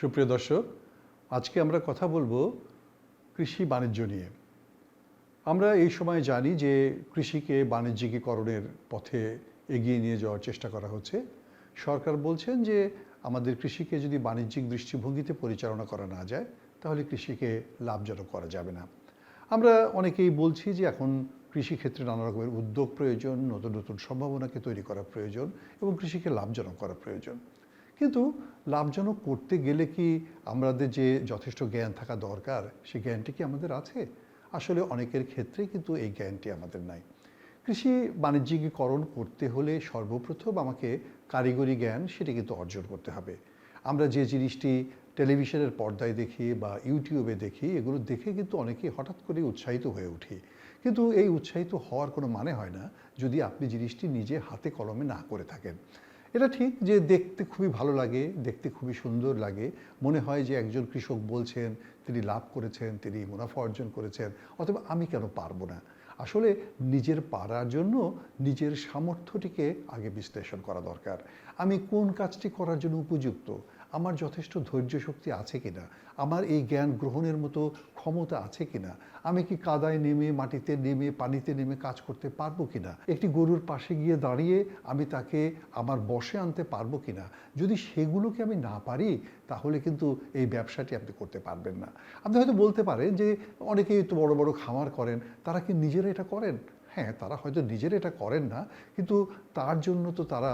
সুপ্রিয় দর্শক, আজকে আমরা কথা বলব কৃষি বাণিজ্য নিয়ে। আমরা এই সময় জানি যে কৃষিকে বাণিজ্যিকীকরণের পথে এগিয়ে নিয়ে যাওয়ার চেষ্টা করা হচ্ছে। সরকার বলছেন যে আমাদের কৃষিকে যদি বাণিজ্যিক দৃষ্টিভঙ্গিতে পরিচালনা করা না যায়, তাহলে কৃষিকে লাভজনক করা যাবে না। আমরা অনেকেই বলছি যে এখন কৃষিক্ষেত্রে নানা রকমের উদ্যোগ প্রয়োজন, নতুন নতুন সম্ভাবনাকে তৈরি করা প্রয়োজন এবং কৃষিকে লাভজনক করা প্রয়োজন। কিন্তু লাভজনক করতে গেলে কি আমাদের যে যথেষ্ট জ্ঞান থাকা দরকার সেই জ্ঞানটি কি আমাদের আছে? আসলে অনেকের ক্ষেত্রে কিন্তু এই জ্ঞানটি আমাদের নাই। কৃষি বাণিজ্যিকীকরণ করতে হলে সর্বপ্রথম আমাকে কারিগরি জ্ঞান সেটি কিন্তু অর্জন করতে হবে। আমরা যে জিনিসটি টেলিভিশনের পর্দায় দেখি বা ইউটিউবে দেখি, এগুলো দেখে কিন্তু অনেকেই হঠাৎ করে উৎসাহিত হয়ে উঠি। কিন্তু এই উৎসাহিত হওয়ার কোনো মানে হয় না যদি আপনি জিনিসটি নিজে হাতে কলমে না করে থাকেন। এটা ঠিক যে দেখতে খুবই ভালো লাগে, দেখতে খুবই সুন্দর লাগে। মনে হয় যে একজন কৃষক বলছেন, তিনি লাভ করেছেন, তিনি মুনাফা অর্জন করেছেন, অথবা আমি কেন পারব না? আসলে নিজের পারার জন্য নিজের সামর্থ্যটিকে আগে বিশ্লেষণ করা দরকার। আমি কোন কাজটি করার জন্য উপযুক্ত? আমার যথেষ্ট ধৈর্য শক্তি আছে কিনা? আমার এই জ্ঞান গ্রহণের মতো ক্ষমতা আছে কিনা? আমি কি কাদায় নেমে, মাটিতে নেমে, পানিতে নেমে কাজ করতে পারব কিনা? একটি গরুর পাশে গিয়ে দাঁড়িয়ে আমি তাকে আমার বসে আনতে পারব কিনা? যদি সেগুলোকে আমি না পারি, তাহলে কিন্তু এই ব্যবসাটি আপনি করতে পারবেন না। আপনি হয়তো বলতে পারেন যে, অনেকেই তো বড় বড় খামার করেন, তারা কি নিজেরা এটা করেন? হ্যাঁ তারা হয়তো নিজের এটা করেন না, কিন্তু তার জন্য তো তারা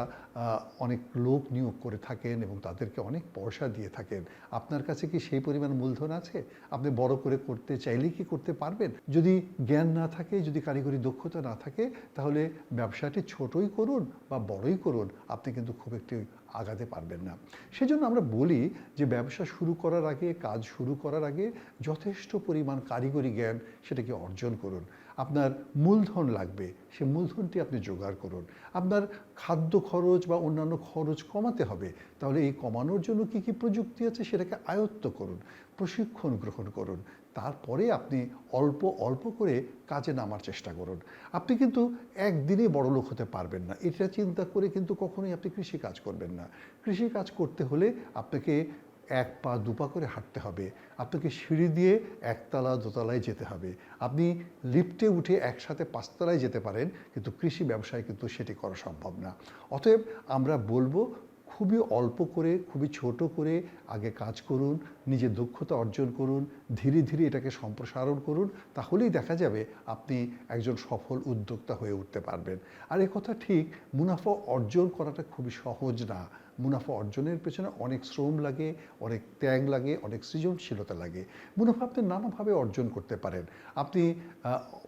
অনেক লোক নিয়োগ করে থাকেন এবং তাদেরকে অনেক পয়সা দিয়ে থাকেন। আপনার কাছে কি সেই পরিমাণ মূলধন আছে? আপনি বড় করে করতে চাইলে কি করতে পারবেন? যদি জ্ঞান না থাকে, যদি কারিগরি দক্ষতা না থাকে, তাহলে ব্যবসাটি ছোটই করুন বা বড়ই করুন, আপনি কিন্তু খুব একটি আগাতে পারবেন না। সেজন্য আমরা বলি যে, ব্যবসা শুরু করার আগে, কাজ শুরু করার আগে যথেষ্ট পরিমাণ কারিগরি জ্ঞান সেটাকে অর্জন করুন। আপনার মূলধন লাগবে, সে মূলধনটি আপনি জোগাড় করুন। আপনার খাদ্য খরচ বা অন্যান্য খরচ কমাতে হবে। তাহলে এই কমানোর জন্য কি কি প্রযুক্তি আছে সেটাকে আয়ত্ত করুন, প্রশিক্ষণ গ্রহণ করুন। তারপরে আপনি অল্প অল্প করে কাজে নামার চেষ্টা করুন। আপনি কিন্তু একদিনে বড় লোক হতে পারবেন না। এটা চিন্তা করে কিন্তু কখনোই আপনি কৃষি কাজ করবেন না। কৃষি কাজ করতে হলে আপনাকে এক পা দুপা করে হাঁটতে হবে। আপনাকে সিঁড়ি দিয়ে একতলা দোতলায় যেতে হবে। আপনি লিফটে উঠে একসাথে পাঁচতলায় যেতে পারেন, কিন্তু কৃষি ব্যবসায় কিন্তু সেটি করা সম্ভব না। অতএব আমরা বলব, খুবই অল্প করে, খুবই ছোট করে আগে কাজ করুন, নিজের দক্ষতা অর্জন করুন, ধীরে ধীরে এটাকে সম্প্রসারণ করুন, তাহলেই দেখা যাবে আপনি একজন সফল উদ্যোক্তা হয়ে উঠতে পারবেন। আর কথা ঠিক, মুনাফা অর্জন করাটা খুবই সহজ না। মুনাফা অর্জনের পেছনে অনেক শ্রম লাগে, অনেক ত্যাগ লাগে, অনেক সৃজনশীলতা লাগে। মুনাফা আপনি নানাভাবে অর্জন করতে পারেন। আপনি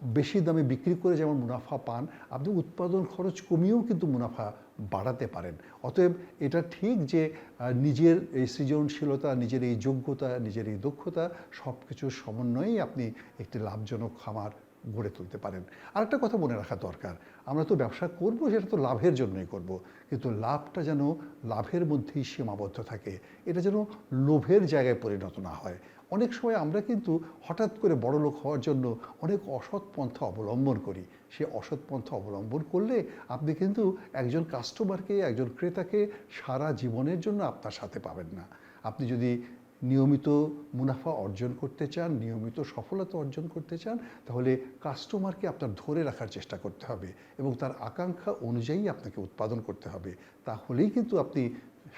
বেশি দামে বিক্রি করে যেমন মুনাফা পান, আপনি উৎপাদন খরচ কমিয়েও কিন্তু মুনাফা বাড়াতে পারেন। অতএব এটা ঠিক যে নিজের এই সৃজনশীলতা, নিজের এই যোগ্যতা, নিজের এই দক্ষতা সব কিছুর সমন্বয়েই আপনি একটি লাভজনক খামার গড়ে তুলতে পারেন। আরেকটা কথা মনে রাখা দরকার, আমরা তো ব্যবসা করব, সেটা তো লাভের জন্যই করব, কিন্তু লাভটা যেন লাভের মধ্যেই সীমাবদ্ধ থাকে, এটা যেন লোভের জায়গায় পরিণত না হয়। অনেক সময় আমরা কিন্তু হঠাৎ করে বড় লোক হওয়ার জন্য অনেক অসৎ পন্থা অবলম্বন করি। সে অসৎ পন্থা অবলম্বন করলে আপনি কিন্তু একজন কাস্টমারকে একজন ক্রেতাকে সারা জীবনের জন্য আপনার সাথে পাবেন না। আপনি যদি নিয়মিত মুনাফা অর্জন করতে চান, নিয়মিত সফলতা অর্জন করতে চান, তাহলে কাস্টমারকে আপনার ধরে রাখার চেষ্টা করতে হবে এবং তার আকাঙ্ক্ষা অনুযায়ী আপনাকে উৎপাদন করতে হবে। তাহলেই কিন্তু আপনি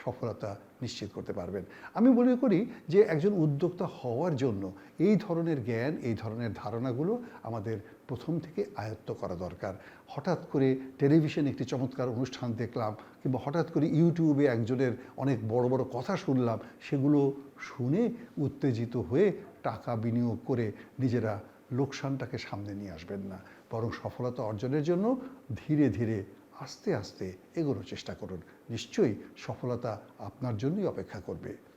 সফলতা নিশ্চিত করতে পারবেন। আমি মনে করি যে একজন উদ্যোক্তা হওয়ার জন্য এই ধরনের জ্ঞান, এই ধরনের ধারণাগুলো আমাদের প্রথম থেকে আয়ত্ত করা দরকার। হঠাৎ করে টেলিভিশনে একটি চমৎকার অনুষ্ঠান দেখলাম কিংবা হঠাৎ করে ইউটিউবে একজনের অনেক বড় বড় কথা শুনলাম, সেগুলো শুনে উত্তেজিত হয়ে টাকা বিনিয়োগ করে নিজেরা লোকসানটাকে সামনে নিয়ে আসবেন না। বরং সফলতা অর্জনের জন্য ধীরে ধীরে আস্তে আস্তে এগোনোর চেষ্টা করুন। নিশ্চয়ই সফলতা আপনার জন্যই অপেক্ষা করবে।